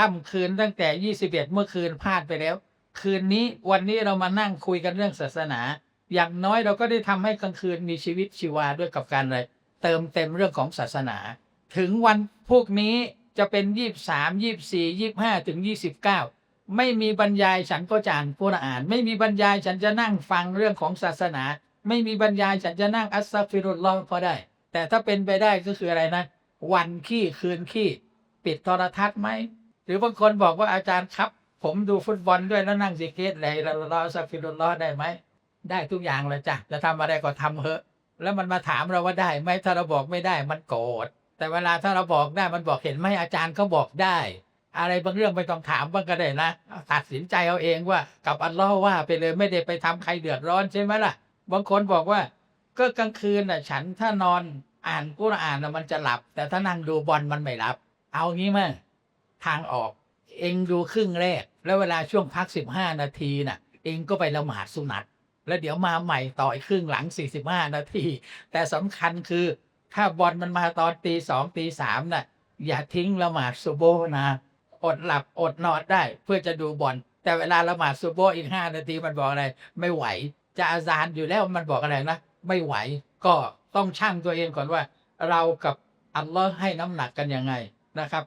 ค่ำคืนตั้งแต่ 21 เมื่อคืนพลาดไปแล้ว คืนนี้วันนี้เรามานั่งคุยกันเรื่องศาสนา อย่างน้อยเราก็ได้ทำให้กลางคืนมีชีวิตชีวาด้วยกับการอะไรเติมเต็มเรื่องของศาสนา ถึงวันพวกนี้จะเป็น 23 24 25 ถึง 29 ไม่มีบรรยายฉันก็จานกุรอ่าน ไม่มีบรรยายฉันจะนั่งฟังเรื่องของศาสนา ไม่มีบรรยายฉันจะนั่งอัสซัฟิรุลลอฮ์ก็ได้ แต่ถ้าเป็นไปได้ก็คืออะไรนะ วันขี้คืนขี้ ปิดโทรทัศน์ไหม รือบางคนบอกว่าอาจารย์ครับ ผมดูฟุตบอลด้วยแล้วนั่งสิเกตอะไรเราเราสักฟิรุลลอได้ไหมได้ทุกอย่างเลยจ้ะจะทำอะไรก็ทำเถอะ แล้วมันมาถามเราว่าได้ไหมถ้าเราบอกไม่ได้มันโกรธแต่เวลาถ้าเราบอกได้มันบอกเห็นไหมอาจารย์เขาบอกได้ อะไรบางเรื่องไม่ต้องถามบ้างก็ได้นะตัดสินใจเอาเองว่า กับอัลลอฮ์ว่าไปเลยไม่ได้ไปทำใครเดือดร้อนใช่ไหมล่ะ บางคนบอกว่า ก็กลางคืนน่ะฉันถ้านอนอ่านกุรอานน่ะมันจะหลับ แต่ถ้านั่งดูบอลมันไม่หลับ เอางี้มั้ย ทางออก เองดูครึ่งแรก แล้วเวลาช่วงพัก 15 นาทีน่ะ เองก็ไปละหมาดสุนัตแล้วเดี๋ยวมาใหม่ต่ออีกครึ่งหลัง 45 นาที แต่สำคัญคือถ้าบอลมันมาตอนตีสองตีสามน่ะ อย่าทิ้งละหมาดซุโบนะอดหลับอดนอนได้เพื่อจะดูบอลแต่เวลาละหมาดซุโบอีกห้านาทีมันบอกอะไร ไม่ไหว จะอาซานอยู่แล้วมันบอกอะไรนะ ไม่ไหวก็ต้องชั่งตัวเองก่อนว่า เรากับอัลลอฮ์ให้น้ำหนักกันยังไงนะครับ